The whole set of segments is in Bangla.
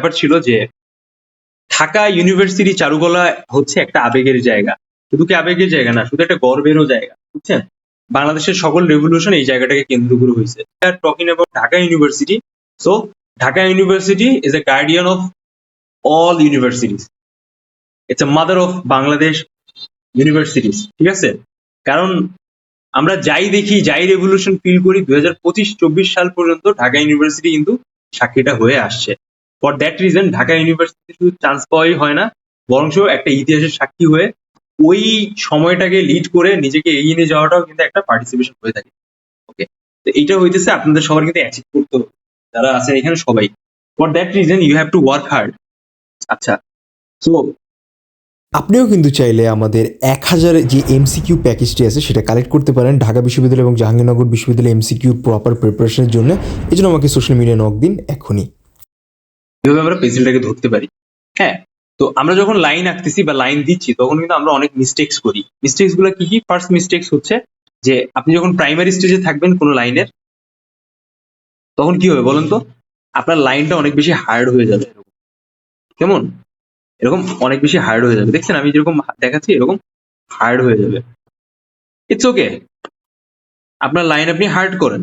ব্যাপার ছিল যে ঢাকা ইউনিভার্সিটি চারুকলা হচ্ছে একটা আবেগের জায়গা। শুধু কি আবেগের জায়গা না, শুধু একটা গর্বেরও জায়গা, বুঝছেন? বাংলাদেশের সকল রেভলিউশন এই জায়গাটাকে কেন্দ্র করে হয়েছে talking about Dhaka university. So Dhaka university is a guardian of all universities it's a mother of Bangladesh universities ঠিক আছে? কারণ আমরা যাই দেখি, যাই রেভলিউশন ফিল করি, দুই হাজার পঁচিশ, চব্বিশ সাল পর্যন্ত ঢাকা ইউনিভার্সিটি কিন্তু সাক্ষীটা হয়ে আসছে। For that reason Dhaka university শুধু চান্স পাওয়াই হয় না, বরঞ্চ একটা ইতিহাসের সাক্ষী হয়ে ওই সময়টাকে লিড করে নিজেকে এগিয়ে নিয়ে যাওয়াটাও কিন্তু একটা পার্টিসিপেশন হয়ে থাকে। ওকে তো এইটা হইতেছে আপনাদের সবার কিন্তু অ্যাচিভ করতে হবে। যারা আছেন এখানে সবাই। For that reason you have to work hard আচ্ছা সো আপনিও কিন্তু চাইলে আমাদের এক হাজার যে এমসিকিউ প্যাকেজটি আছে, সেটা কালেক্ট করতে পারেন ঢাকা বিশ্ববিদ্যালয় এবং জাহাঙ্গীরনগর বিশ্ববিদ্যালয় এমসিকিউ প্রপার প্রিপারেশনের জন্য। এই জন্য আমাকে সোশ্যাল মিডিয়া নক দিন, এখনই। কীভাবে আমরা পেন্সিলটাকে ধরতে পারি। হ্যাঁ? তো আমরা যখন লাইন আঁকতেছি বা লাইন দিচ্ছি, তখন কিন্তু আমরা অনেক মিস্টেক্স করি। মিস্টেক্সগুলো কি কি? ফার্স্ট মিস্টেক্স হচ্ছে যে, আপনি যখন প্রাইমারি স্টেজে থাকবেন কোনো লাইনের তখন কি হবে বলেন তো? আপনার লাইনটা অনেক বেশি হার্ড হয়ে যাবে। এরকম কেমন? এরকম অনেক বেশি হার্ড হয়ে যাবে। দেখছেন, আমি যেরকম দেখাচ্ছি, এরকম হার্ড হয়ে যাবে। ইটস ওকে আপনার লাইন আপনি হার্ড করেন।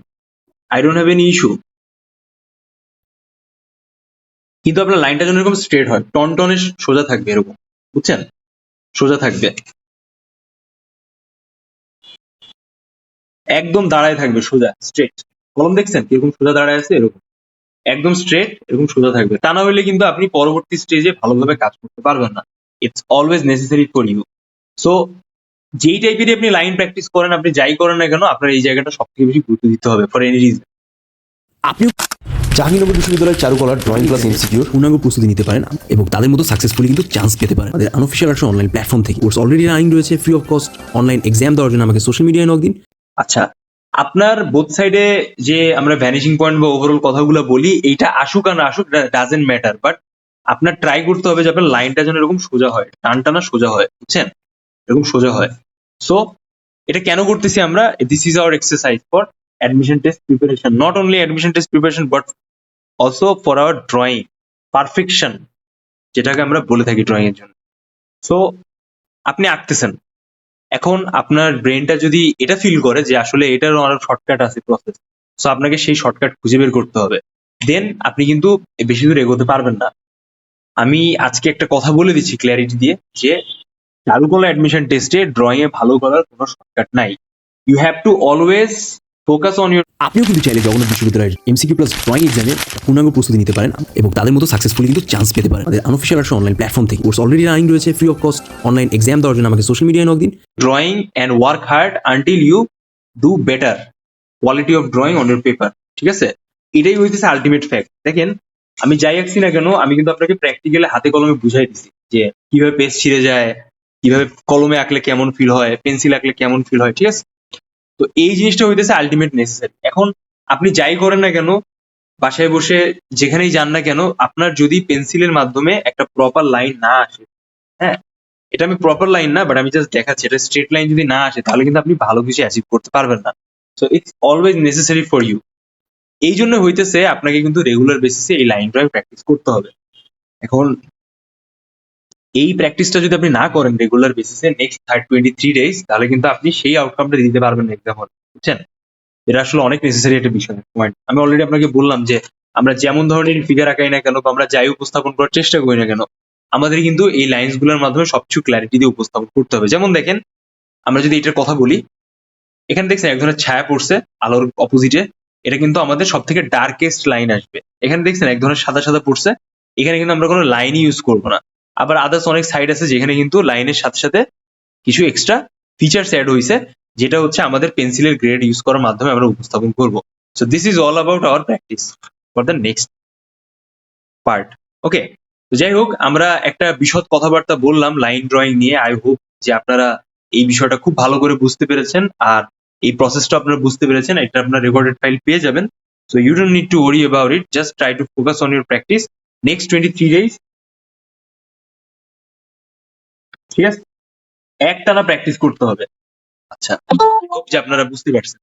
I don't have any issue কিন্তু আপনার লাইনটা যেন এরকম স্ট্রেট হয়। টন টনে সোজা থাকবে এরকম, বুঝছেন? সোজা থাকবে। একদম দাঁড়ায় থাকবে সোজা স্ট্রেট কলম দেখছেন? কীরকম সোজা দাঁড়ায় আছে? এরকম। একদম স্ট্রেট এরকম সোজা থাকবে। তা না হলে কিন্তু আপনি পরবর্তী স্টেজে ভালোভাবে কাজ করতে পারবেন না। It's always necessary for you so যেই টাইপেরই আপনি লাইন প্র্যাকটিস করেন, আপনি যাই করেন না কেন, আপনার এই জায়গাটা সব থেকে বেশি গুরুত্ব দিতে হবে ফর এনি রিজন আপনিও জাহাঙ্গীরনগর বিশ্ববিদ্যালয়ের চারুকলার ড্রয়িং ক্লাস এমসিকিউর পূর্ণাঙ্গ প্রস্তুতি নিতে পারেন এবং তাদের মতো সাকসেসফুলি কিন্তু চান্স পেতে পারেন। আমাদের আনঅফিসিয়াল একটা অনলাইন প্ল্যাটফর্ম থেকে। কোর্স অলরেডি রানিং রয়েছে free of cost online exam দেওয়ার জন্য আমাকে সোশ্যাল মিডিয়ায় নক দিন। আচ্ছা আপনার বোথ সাইডে যে আমরা ভ্যানিশিং পয়েন্ট বা ওভারঅল কথাগুলো বলি এইটা আসুক আর না আসুক ডাজেন্ট ম্যাটার বাট আপনার ট্রাই করতে হবে যে আপনার লাইনটা যেন এরকম সোজা হয় টান টানা সোজা হয় বুঝছেন? এরকম সোজা হয়। সো এটা কেন করতেছি আমরা? This is our exercise for admission test preparation not only admission test preparation but also for our drawing perfection যেটাকে আমরা বলে থাকি ড্রয়িংয়ের জন্য। সো আপনি আঁকতেছেন। এখন আপনার ব্রেনটা যদি এটা ফিল করে যে আসলে এটারও অনেক শর্টকাট আছে প্রসেস সো আপনাকে সেই শর্টকাট খুঁজে বের করতে হবে। দেন আপনি কিন্তু বেশি দূর এগোতে পারবেন না। আমি আজকে একটা কথা বলে দিচ্ছি ক্ল্যারিটি দিয়ে যে চারুকলা অ্যাডমিশন টেস্টে ড্রয়িংয়ে ভালো করার কোনো শর্টকাট নাই। You have to always focus on your আপনিও কিন্তু চাইলে জগন্নাথ বিশ্ববিদ্যালয়ের এমসিকিউ প্লাস ড্রয়িং এক্সামে পূর্ণাঙ্গ প্রস্তুতি নিতে পারেন এবং তাদের মতো সাকসেসফুলি কিন্তু চান্স পেতে পারেন। আমাদের আনঅফিসিয়াল একটা অনলাইন প্ল্যাটফর্ম থেকে কোর্স অলরেডি রানিং রয়েছে free of cost online exam দেওয়ার জন্য আমাকে সোশ্যাল মিডিয়ায় নক দিন। Drawing and work hard until you do better quality of drawing on your paper ঠিক আছে? এটাই হইতেছে আলটিমেট ফ্যাক্ট দেখেন আমি যাই আঁকছি না কেন আমি কিন্তু আপনাকে প্র্যাকটিক্যালি হাতে কলমে বুঝাই দিছি যে কীভাবে পেজ ছিঁড়ে যায় কীভাবে কলমে আঁকলে কেমন ফিল হয় পেন্সিল আঁকলে কেমন ফিল হয় ঠিক আছে? তো এই জিনিসটা হইতেছে আলটিমেট নেসেসারি এখন আপনি যাই করেন না কেন, বাসায় বসে যেখানেই যান না কেন, আপনার যদি পেন্সিলের মাধ্যমে একটা প্রপার লাইন না আসে হ্যাঁ? এটা আমি প্রপার লাইন না বাট আমি জাস্ট দেখাচ্ছি। এটা স্ট্রেট লাইন যদি না আসে, তাহলে কিন্তু আপনি ভালো কিছু অ্যাচিভ করতে পারবেন না। So it's always necessary for you এই জন্য হইতেছে আপনাকে কিন্তু রেগুলার বেসিসে এই লাইন ড্রয়িং প্র্যাকটিস করতে হবে। এখন এই প্র্যাকটিসটা যদি আপনি না করেন রেগুলার বেসিসে next third twenty three days তাহলে কিন্তু আপনি সেই আউটকামটা দিতে পারবেন এক্সাম হলে বুঝছেন? এটা আসলে অনেক নেসেসারি একটা বিষয় পয়েন্ট আমি অলরেডি আপনাকে বললাম যে, আমরা যেমন ধরনের ফিগার আঁকাই না কেন বা আমরা যাই উপস্থাপন করার চেষ্টা করি না কেন, আমাদের কিন্তু এই লাইন্সগুলোর মাধ্যমে সবকিছু ক্ল্যারিটি দিয়ে উপস্থাপন করতে হবে। যেমন দেখেন, আমরা যদি এটার কথা বলি, এখানে দেখছেন এক ধরনের ছায়া পড়ছে আলোর অপোজিটে এটা কিন্তু আমাদের সব থেকে ডার্কেস্ট লাইন আসবে। এখানে দেখছেন এক ধরনের সাদা সাদা পড়ছে, এখানে কিন্তু আমরা কোনো লাইনই ইউজ করব না। আবার আদার্স অনেক সাইড আছে যেখানে কিন্তু লাইনের সাথে সাথে কিছু এক্সট্রা ফিচার্স অ্যাড হয়েছে যেটা হচ্ছে আমাদের পেন্সিলের গ্রেড ইউজ করার মাধ্যমে আমরা উপস্থাপন করব। So this is all about our practice for the next part okay তো যাই হোক, আমরা একটা বিশদ কথাবার্তা বললাম লাইন ড্রয়িং নিয়ে। আই হোপ যে আপনারা এই বিষয়টা খুব ভালো করে বুঝতে পেরেছেন আর এই প্রসেসটা আপনারা বুঝতে পেরেছেন, এটা আপনার রেকর্ডেড ফাইল পেয়ে যাবেন। So you don't need to worry about it just try to focus on your practice next twenty three days ঠিক আছে? একটানা প্র্যাকটিস করতে হবে। আচ্ছা। যে আপনারা বুঝতে পারছেন।